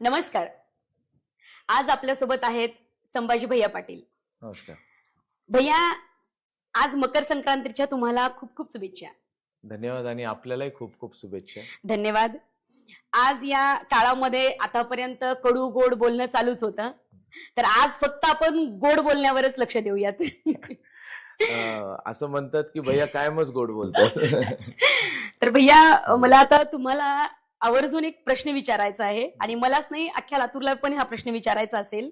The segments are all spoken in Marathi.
नमस्कार. आज आपल्यासोबत आहेत संभाजी भैया पाटील. नमस्कार. भैया आज मकर संक्रांतीच्या तुम्हाला खूप खूप शुभेच्छा. धन्यवाद आणि आपल्यालाही खूप खूप शुभेच्छा. धन्यवाद. आज या काळामध्ये आतापर्यंत कडू गोड बोलणं चालूच होतं. तर आज फक्त आपण गोड बोलण्यावरच लक्ष देऊयात. असं म्हणतात की भैया कायमच गोड बोलतात. तर भैया मला आता तुम्हाला आवर्जून एक प्रश्न विचारायचा आहे. आणि मलाच नाही अख्ख्या लातूरला पण हा प्रश्न विचारायचा असेल.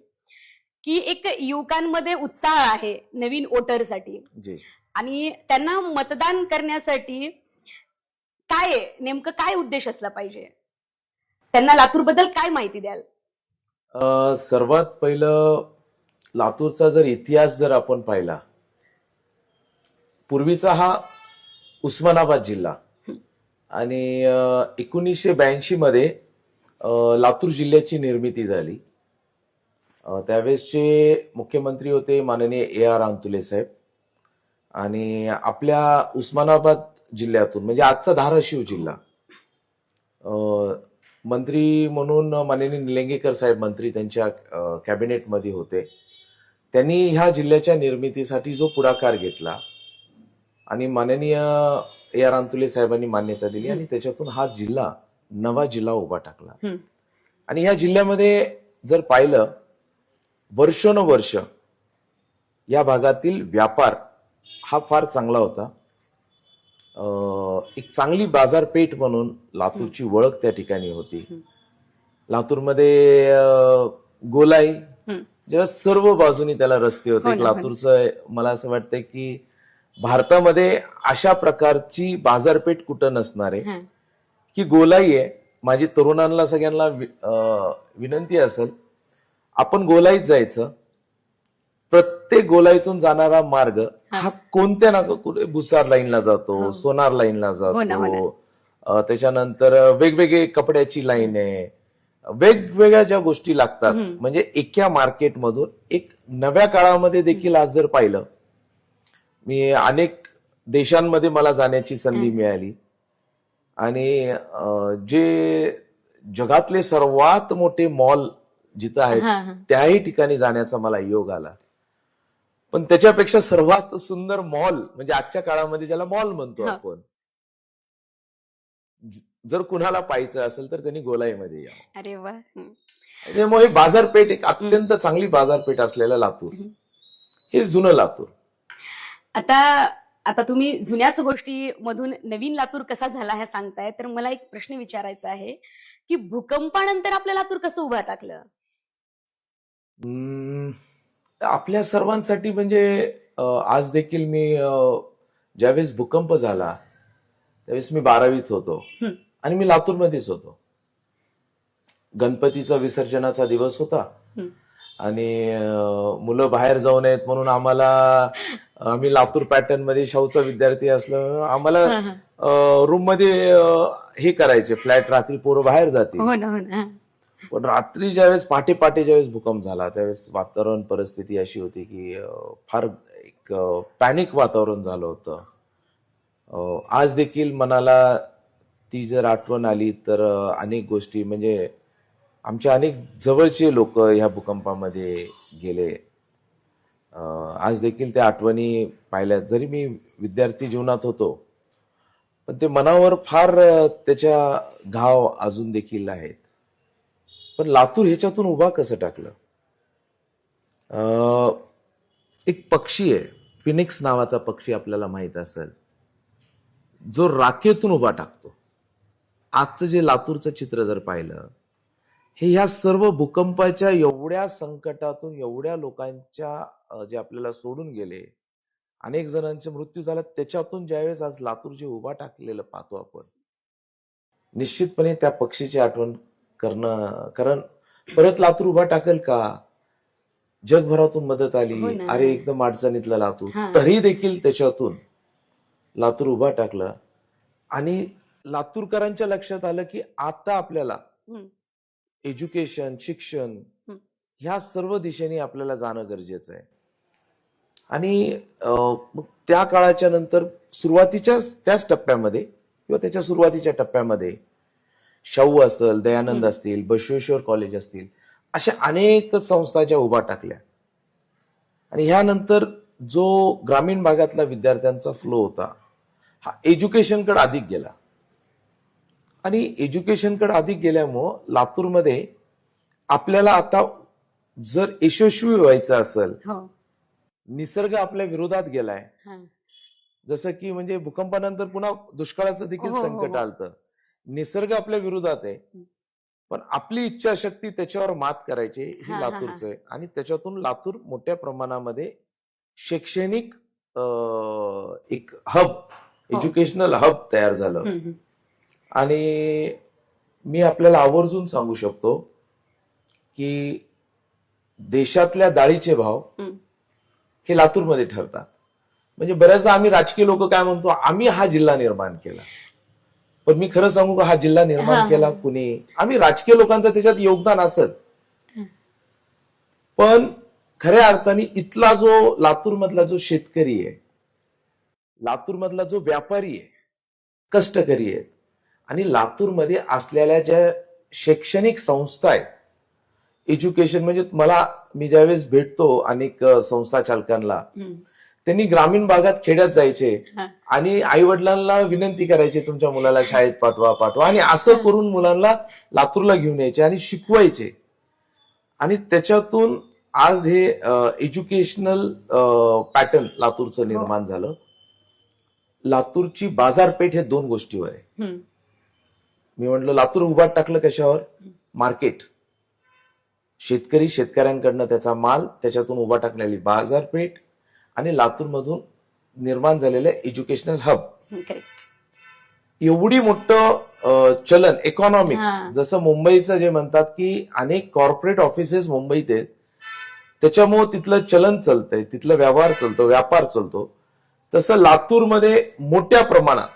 की एक युवकांमध्ये उत्साह आहे नवीन वोटरसाठी. आणि त्यांना मतदान करण्यासाठी काय? नेमकं काय उद्देश असला पाहिजे? त्यांना लातूरबद्दल काय माहिती द्याल? अं, सर्वात पहिलं लातूरचा जर इतिहास जर आपण पाहिला पूर्वीचा हा उस्मानाबाद जिल्हा. आणि एकोणीसशे ब्याऐंशी मध्ये लातूर जिल्ह्याची निर्मिती झाली. त्यावेळेसचे मुख्यमंत्री होते माननीय ए आर अंतुले साहेब. आणि आपल्या उस्मानाबाद जिल्ह्यातून म्हणजे आजचा धाराशिव जिल्हा. मंत्री म्हणून माननीय निलंगेकर साहेब मंत्री त्यांच्या कॅबिनेटमध्ये होते. त्यांनी ह्या जिल्ह्याच्या निर्मितीसाठी जो पुढाकार घेतला. आणि माननीय ए आर अंतुले साहेबांनी मान्यता दिली आणि त्याच्यातून हा जिल्हा नवा जिल्हा उभा टाकला. आणि ह्या जिल्ह्यामध्ये जर पाहिलं वर्षोनवर्ष या भागातील व्यापार हा फार चांगला होता अं, एक चांगली बाजारपेठ म्हणून लातूरची ओळख त्या ठिकाणी होती. लातूरमध्ये गोलाई. जेव्हा सर्व बाजूनी त्याला रस्ते हो होते हो ना. लातूरचं मला असं वाटतं की भारतामध्ये अशा प्रकारची बाजारपेठ कुठं नसणार आहे हं. की गोलाई आहे माझी तरुणांना सगळ्यांना विनंती असेल आपण गोलाईत जायचं प्रत्येक गोलाईतून जाणारा मार्ग हा कोणत्या ना कुठे भुसार लाईनला जातो हो. सोनार लाईनला हो ना, हो. जातो अं, त्याच्यानंतर वेगवेगळे कपड्याची लाईन आहे वेगवेगळ्या ज्या गोष्टी लागतात. म्हणजे एका मार्केटमधून एक नव्या काळामध्ये देखील आज जर पाहिलं मी अनेक देशांमध्ये मला जाण्याची संधी मिळाली आणि जे जगातले सर्वात मोठे मॉल जिथं आहेत. त्याही ठिकाणी जाण्याचा मला योग आला पण त्याच्यापेक्षा सर्वात सुंदर मॉल म्हणजे आजच्या काळामध्ये ज्याला मॉल म्हणतो. आपण जर कुणाला पाहायचं असेल तर त्यांनी गोलाईमध्ये या अरे वा हं. त्याच्यामुळे बाजारपेठ एक अत्यंत चांगली बाजारपेठ असलेलं लातूर. हे जुनं लातूर आता आता तुम्ही जुन्याच गोष्टी मधून नवीन लातूर कसा झाला हे सांगताय तर मला एक प्रश्न विचारायचा आहे की भूकंपानंतर आपलं लातूर कसं उभा टाकलं आपल्या सर्वांसाठी म्हणजे आज देखील मी ज्यावेळेस भूकंप झाला त्यावेळेस मी बारावीत होतो. आणि मी लातूरमध्येच होतो गणपतीचा विसर्जनाचा दिवस होता. आणि मुलं बाहेर जाऊ नयेत म्हणून आम्हाला आम्ही लातूर पॅटर्नमध्ये शाहूचा विद्यार्थी असलं आम्हाला. रूममध्ये हे करायचे. फ्लॅट रात्री पोरं बाहेर जातील. हो ना हो ना. पण रात्री ज्यावेळेस पहाटे पहाटे ज्यावेळेस भूकंप झाला त्यावेळेस वातावरण परिस्थिती अशी होती की फार एक पॅनिक वातावरण झालं होतं. आज देखील मनाला ती जर आठवण आली तर अनेक गोष्टी म्हणजे आमचे अनेक जवळचे लोक ह्या भूकंपामध्ये गेले. आज देखील त्या आठवणी पाहिल्या. जरी मी विद्यार्थी जीवनात होतो पण ते मनावर फार त्याच्या घाव अजून देखील आहेत. पण लातूर ह्याच्यातून उभा कसं टाकलं? अं, एक पक्षी आहे. फिनिक्स नावाचा पक्षी आपल्याला माहीत असेल. जो राखेतून उभा टाकतो. आजचं जे लातूरचं चित्र जर पाहिलं हे ह्या सर्व भूकंपाच्या एवढ्या संकटातून एवढ्या लोकांच्या जे आपल्याला सोडून गेले अनेक जणांचे मृत्यू झाला त्याच्यातून ज्यावेळेस आज लातूर जे उभा टाकलेलं पाहतो आपण निश्चितपणे त्या पक्षीची आठवण करणं कारण परत लातूर उभा टाकेल का जगभरातून मदत हो आली ना. अरे एकदम अडचणीतला लातूर हा. तरी देखील त्याच्यातून लातूर उभा टाकलं आणि लातूरकरांच्या लक्षात आलं की आता आपल्याला. एज्युकेशन शिक्षण. ह्या सर्व दिशेने आपल्याला जाणं गरजेचं आहे आणि मग त्या काळाच्या नंतर सुरुवातीच्याच त्याच टप्प्यामध्ये किंवा त्याच्या सुरुवातीच्या टप्प्यामध्ये शाहू असेल दयानंद असतील बसवेश्वर कॉलेज असतील अशा अनेक संस्था ज्या उभा टाकल्या. आणि ह्यानंतर जो ग्रामीण भागातला विद्यार्थ्यांचा फ्लो होता हा एज्युकेशनकडे अधिक गेला. आणि एज्युकेशनकडे अधिक गेल्यामुळं लातूरमध्ये आपल्याला आता जर यशस्वी व्हायचं असेल हो. निसर्ग आपल्या विरोधात गेलाय. जसं की म्हणजे भूकंपानंतर पुन्हा दुष्काळाचं देखील हो, हो, संकट हो. आलतं निसर्ग आपल्या विरोधात आहे. पण आपली इच्छाशक्ती त्याच्यावर मात करायची हा, लातूरचं आहे आणि त्याच्यातून लातूर मोठ्या प्रमाणामध्ये शैक्षणिक एक हब. एज्युकेशनल हब तयार झालं. आणि मी आपल्याला आवर्जून सांगू शकतो की देशातल्या डाळीचे भाव. हे लातूरमध्ये ठरतात. म्हणजे बऱ्याचदा आम्ही राजकीय लोक काय म्हणतो आम्ही हा जिल्हा निर्माण केला. पण मी खरं सांगू का हा जिल्हा निर्माण. केला कुणी? आम्ही राजकीय लोकांचं त्याच्यात योगदान असत. पण खऱ्या अर्थाने इथला जो लातूर मधला जो शेतकरी आहे लातूर मधला जो व्यापारी आहे कष्टकरी आहे आणि लातूरमध्ये असलेल्या ज्या शैक्षणिक संस्था आहेत एज्युकेशन म्हणजे मला मी ज्यावेळेस भेटतो अनेक संस्था चालकांना. त्यांनी ग्रामीण भागात खेड्यात जायचे हा. आणि आई वडिलांना विनंती करायची तुमच्या मुलाला शाळेत पाठवा पाठवा आणि असं करून मुलांना लातूरला घेऊन यायचे आणि शिकवायचे. आणि त्याच्यातून आज हे एज्युकेशनल पॅटर्न लातूरचं निर्माण झालं. लातूरची बाजारपेठ हे दोन गोष्टीवर आहे. मी म्हटलं लातूर उभाट टाकलं कशावर? मार्केट. शेतकरी शेतकऱ्यांकडनं त्याचा माल त्याच्यातून उभा टाकलेली बाजारपेठ आणि लातूरमधून निर्माण झालेलं एज्युकेशनल हब एवढी मोठं चलन इकॉनॉमिक्स. जसं मुंबईचं जे म्हणतात की अनेक कॉर्पोरेट ऑफिसेस मुंबईत आहेत त्याच्यामुळं तिथलं चलन चालतंय तिथलं व्यवहार चालतो व्यापार चालतो तसं लातूरमध्ये मोठ्या प्रमाणात.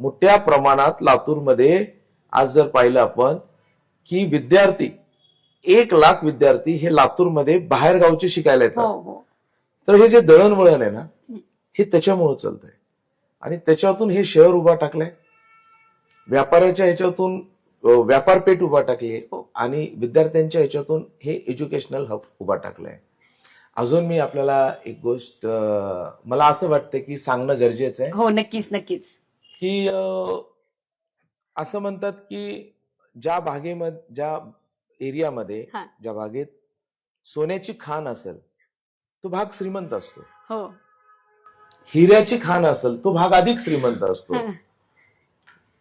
मोठ्या प्रमाणात लातूरमध्ये आज जर पाहिलं आपण की विद्यार्थी एक लाख विद्यार्थी हे लातूरमध्ये बाहेर गावचे शिकायला हो येतात. हो तर हे जे दळणवळण आहे ना हे त्याच्यामुळे चालतंय. आणि त्याच्यातून हे शहर उभा टाकलंय. व्यापाराच्या ह्याच्यातून अ, व्यापारपेठ उभा टाकली हो. आणि विद्यार्थ्यांच्या ह्याच्यातून हे एज्युकेशनल हब उभा टाकलाय. अजून मी आपल्याला एक गोष्ट मला असं वाटतं की सांगणं गरजेचं आहे. हो नक्कीच नक्कीच. की असं म्हणतात की ज्या भागेमध्ये ज्या एरियामध्ये. ज्या भागेत सोन्याची खाण असेल तो भाग श्रीमंत असतो. हो. हिऱ्याची खाण असेल तो भाग अधिक श्रीमंत असतो.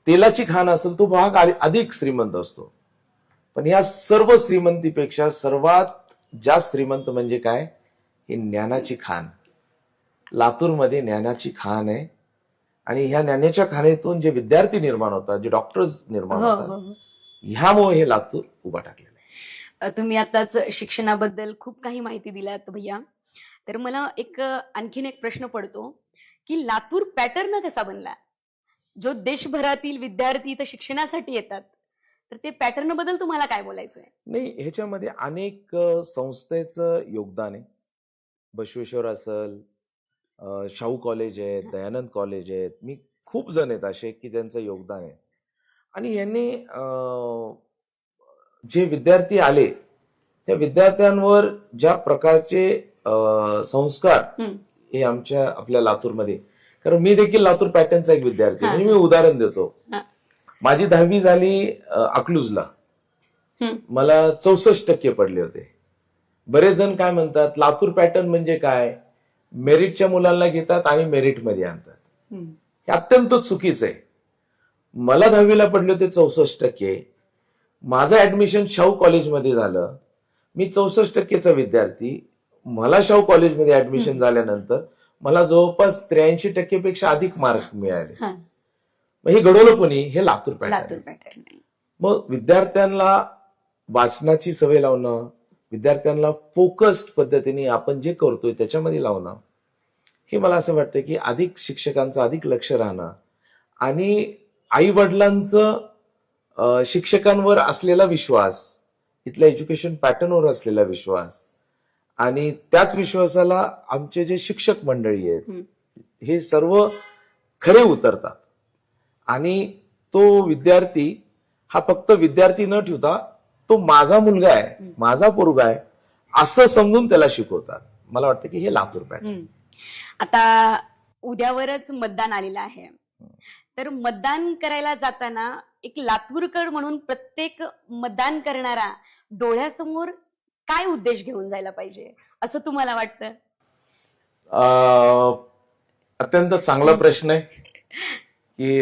तेलाची खाण असेल तो भाग अधिक श्रीमंत असतो. पण या सर्व श्रीमंतीपेक्षा सर्वात जास्त श्रीमंत म्हणजे काय? ही ज्ञानाची खाण. लातूरमध्ये ज्ञानाची खाण आहे. आणि ह्या ज्ञानाच्या खाणीतून जे विद्यार्थी निर्माण होतात जे डॉक्टर्स निर्माण हो होतात हो हो. ह्यामुळे हे लातूर उभा टाकलेलं आहे. तुम्ही आताच शिक्षणाबद्दल खूप काही माहिती दिल्यात भैया. तर मला एक आणखीन एक प्रश्न पडतो की लातूर पॅटर्न कसा बनला? जो देशभरातील विद्यार्थी इथं शिक्षणासाठी येतात तर ते पॅटर्नबद्दल तुम्हाला काय बोलायचं आहे नाही ह्याच्यामध्ये अनेक संस्थेचं योगदान आहे. बसवेश्वर असेल शाहू कॉलेज आहे दयानंद कॉलेज आहेत. मी खूप जण आहेत असे की त्यांचं योगदान आहे. आणि यांनी जे विद्यार्थी आले त्या विद्यार्थ्यांवर ज्या प्रकारचे संस्कार. हे आमच्या आपल्या लातूरमध्ये कारण मी देखील लातूर पॅटर्नचा एक विद्यार्थी. म्हणजे मी उदाहरण देतो. माझी दहावी झाली अकलूजला. मला चौसष्ट टक्के पडले होते बरेच जण काय म्हणतात लातूर पॅटर्न म्हणजे काय मेरिटच्या मुलांना घेतात आणि मेरिटमध्ये आणतात. हे अत्यंत चुकीचं आहे मला दहावीला पडले होते चौसष्ट टक्के. माझं ऍडमिशन शाहू कॉलेजमध्ये झालं. मी चौसष्ट टक्केचा विद्यार्थी. मला शाहू कॉलेजमध्ये ऍडमिशन झाल्यानंतर मला जवळपास त्र्याऐंशी टक्केपेक्षा अधिक मार्क मिळाले. मग हे घडवलं कोणी? हे लातूर पॅटर्न. मग विद्यार्थ्यांना वाचनाची सवय लावणं विद्यार्थ्यांना फोकस्ड पद्धतीने आपण जे करतोय त्याच्यामध्ये लावणं हे मला असं वाटतं की अधिक शिक्षकांचं अधिक लक्ष राहणं आणि आई वडिलांचं शिक्षकांवर असलेला विश्वास इथल्या एज्युकेशन पॅटर्नवर असलेला विश्वास आणि त्याच विश्वासाला आमचे जे शिक्षक मंडळी आहेत. हे सर्व खरे उतरतात. आणि तो विद्यार्थी हा फक्त विद्यार्थी न ठेवता तो माझा मुलगा आहे माझा पोरगा आहे असं समजून त्याला शिकवतात. मला वाटतं की हे लातूर पॅटर्न. आता उद्यावरच मतदान आलेलं आहे. तर मतदान करायला जाताना एक लातूरकर म्हणून प्रत्येक मतदान करणारा डोळ्यासमोर काय उद्देश घेऊन जायला पाहिजे? असं तुम्हाला वाटतं? अत्यंत चांगला प्रश्न आहे की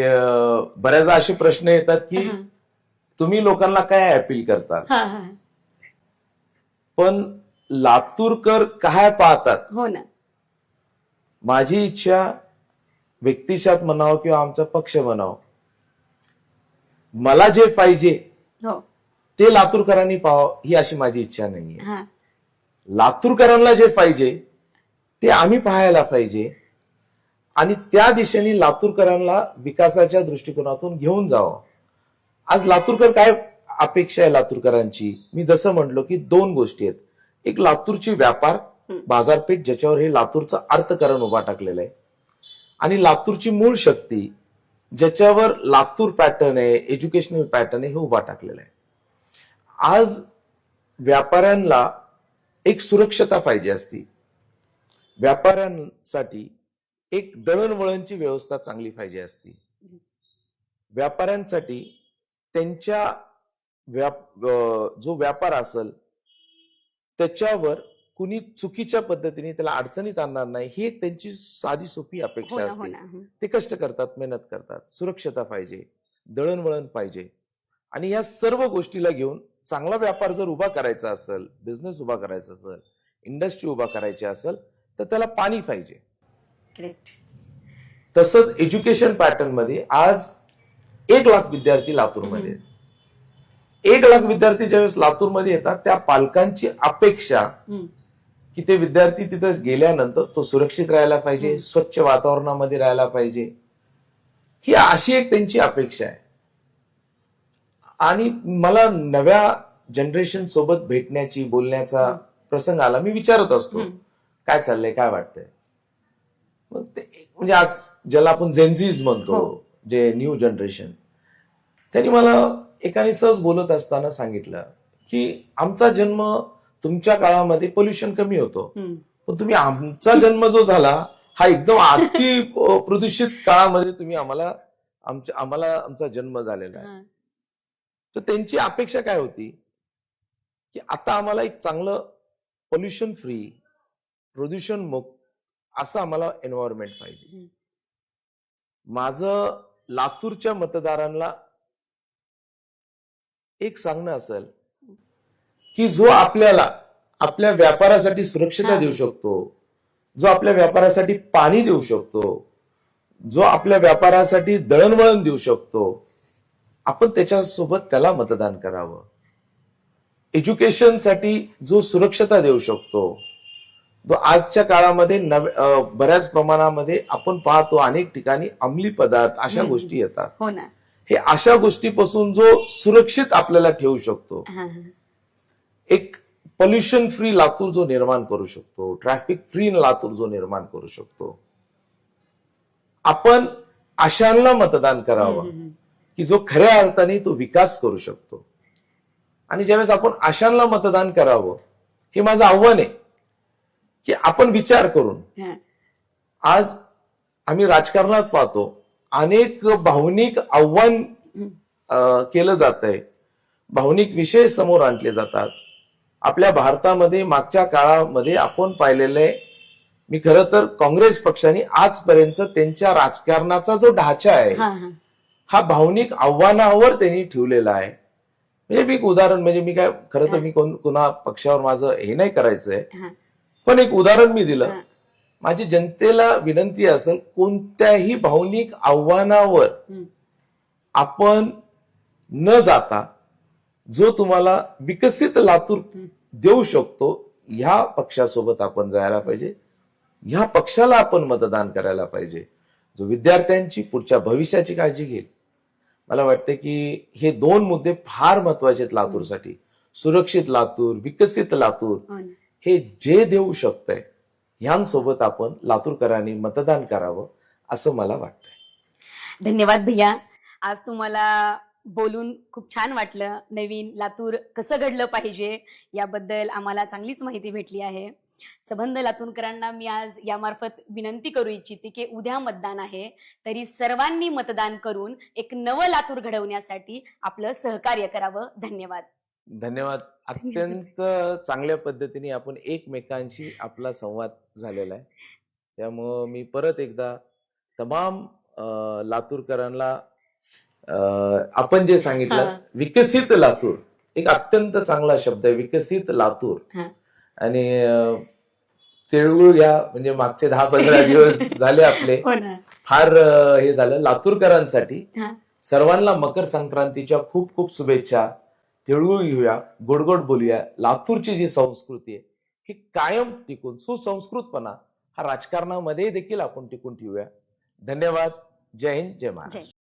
बऱ्याचदा असे प्रश्न येतात की. तुम्ही लोकांना काय अपील करतात? हा. पण लातूरकर काय पाहतात? हो ना. माझी इच्छा व्यक्तिशात म्हणावं किंवा आमचा पक्ष म्हणावं. मला जे पाहिजे हो. ते लातूरकरांनी पाहावं ही अशी माझी इच्छा नाहीये. हा. लातूरकरांना जे पाहिजे ते आम्ही पाहायला पाहिजे. आणि त्या दिशेने लातूरकरांना विकासाच्या दृष्टिकोनातून घेऊन जावं. आज लातूरकर काय अपेक्षा आहे लातूरकरांची? मी जसं म्हटलो की दोन गोष्टी आहेत. एक लातूरची व्यापार बाजारपेठ ज्याच्यावर हे लातूरचं अर्थकारण उभा टाकलेलं आहे. आणि लातूरची मूळ शक्ती ज्याच्यावर लातूर पॅटर्न आहे एज्युकेशनल पॅटर्न आहे हे उभा टाकलेलं आहे. आज व्यापाऱ्यांना एक सुरक्षता पाहिजे असती. व्यापाऱ्यांसाठी एक दळणवळणची व्यवस्था चांगली पाहिजे असती. व्यापाऱ्यांसाठी त्यांच्या व्याप जो व्यापार असेल त्याच्यावर कुणी चुकीच्या पद्धतीने त्याला अडचणीत आणणार नाही ही एक त्यांची साधी सोपी अपेक्षा हो असते हं. ते कष्ट करतात मेहनत करतात सुरक्षता पाहिजे दळणवळण पाहिजे आणि या सर्व गोष्टीला घेऊन चांगला व्यापार जर उभा करायचा असेल बिझनेस उभा करायचा असेल इंडस्ट्री उभा करायची असेल तर त्याला पाणी पाहिजे. तसंच एज्युकेशन पॅटर्नमध्ये आज एक लाख विद्यार्थी लातूरमध्ये. एक लाख विद्यार्थी ज्यावेळेस लातूरमध्ये येतात त्या पालकांची अपेक्षा. की ते विद्यार्थी तिथं गेल्यानंतर तो सुरक्षित राहायला पाहिजे. स्वच्छ वातावरणामध्ये राहायला पाहिजे ही अशी एक त्यांची अपेक्षा आहे आणि मला नव्या जनरेशन सोबत भेटण्याची बोलण्याचा. प्रसंग आला मी विचारत असतो. काय चाललंय काय वाटतंय मग ते म्हणजे आज ज्याला आपण जेन्झीज म्हणतो हो. जे न्यू जनरेशन त्यांनी मला एकाने सहज बोलत असताना सांगितलं की आमचा जन्म तुमच्या काळामध्ये पोल्युशन कमी होतो. पण तुम्ही आमचा जन्म जो झाला हा एकदम अति प्रदूषित काळामध्ये तुम्ही आम्हाला आमच्या आम्हाला आमचा जन्म झालेला आहे. तर त्यांची अपेक्षा काय होती की आता आम्हाला एक चांगलं पोल्युशन फ्री प्रदूषण मुक्त असं आम्हाला एन्व्हायरमेंट पाहिजे. माझं लातूरच्या मतदारांना एक सांगणं असेल की जो आपल्याला आपल्या व्यापारासाठी सुरक्षता. देऊ शकतो जो आपल्या व्यापारासाठी पाणी देऊ शकतो जो आपल्या व्यापारासाठी दळणवळण देऊ शकतो आपण त्याच्यासोबत त्याला मतदान करावं एज्युकेशनसाठी जो सुरक्षता देऊ शकतो तो आजच्या काळामध्ये नव बऱ्याच प्रमाणामध्ये आपण पाहतो अनेक ठिकाणी अंमली पदार्थ अशा. गोष्टी येतात हो ना हे अशा गोष्टीपासून जो सुरक्षित आपल्याला ठेवू शकतो. एक पोल्युशन फ्री लातूर जो निर्माण करू शकतो ट्रॅफिक फ्री लातूर जो निर्माण करू शकतो आपण अशांना मतदान करावं. की जो खऱ्या अर्थाने तो विकास करू शकतो आणि ज्यावेळेस आपण अशांना मतदान करावं हे माझं आव्हान आहे की आपण विचार करून. आज आम्ही राजकारणात पाहतो अनेक भावनिक आव्हान केलं जात आहे भावनिक विषय समोर आणले जातात आपल्या भारतामध्ये मागच्या काळामध्ये आपण पाहिलेले मी खरं तर काँग्रेस पक्षाने आजपर्यंत त्यांच्या राजकारणाचा जो ढाचा आहे हा, भावनिक आव्हानावर त्यांनी ठेवलेला आहे म्हणजे मी एक उदाहरण म्हणजे मी काय खरं तर मी कोण कुणा पक्षावर माझं हे नाही करायचंय. पण एक उदाहरण मी दिलं. माझी जनतेला विनंती असेल कोणत्याही भावनिक आव्हानावर. आपण न जाता जो तुम्हाला विकसित लातूर. देऊ शकतो ह्या पक्षासोबत आपण जायला पाहिजे. ह्या पक्षाला आपण मतदान करायला पाहिजे. जो विद्यार्थ्यांची पुढच्या भविष्याची काळजी घेईल. मला वाटतं की हे दोन मुद्दे फार महत्त्वाचे आहेत लातूरसाठी. सुरक्षित लातूर विकसित लातूर हो हे जे देऊ शकतंय ह्यांसोबत आपण लातूरकरांनी मतदान करावं असं मला वाटतंय. धन्यवाद भैया. आज तुम्हाला बोलून खूप छान वाटलं. नवीन लातूर कसं घडलं पाहिजे याबद्दल आम्हाला चांगलीच माहिती भेटली आहे. सबंध लातूरकरांना मी आज यामार्फत विनंती करू इच्छिते की उद्या मतदान आहे तरी सर्वांनी मतदान करून एक नवं लातूर घडवण्यासाठी आपलं सहकार्य करावं. धन्यवाद. धन्यवाद. अत्यंत चांगल्या पद्धतीने आपण एकमेकांशी आपला संवाद झालेला आहे. त्यामुळं मी परत एकदा तमाम लातूरकरांना आपण जे सांगितलं. विकसित लातूर एक अत्यंत चांगला शब्द आहे विकसित लातूर. आणि तिळगुळ घ्या म्हणजे मागचे दहा पंधरा दिवस झाले आपले. हो फार हे झालं लातूरकरांसाठी. सर्वांना मकर संक्रांतीच्या खूप खूप शुभेच्छा. तिळगुळ घेऊया गोडगोड बोलूया. लातूरची जी संस्कृती आहे ही कायम टिकून सुसंस्कृतपणा हा राजकारणामध्ये देखील आपण टिकून ठेवूया. धन्यवाद. जय हिंद जय महाराष्ट्र.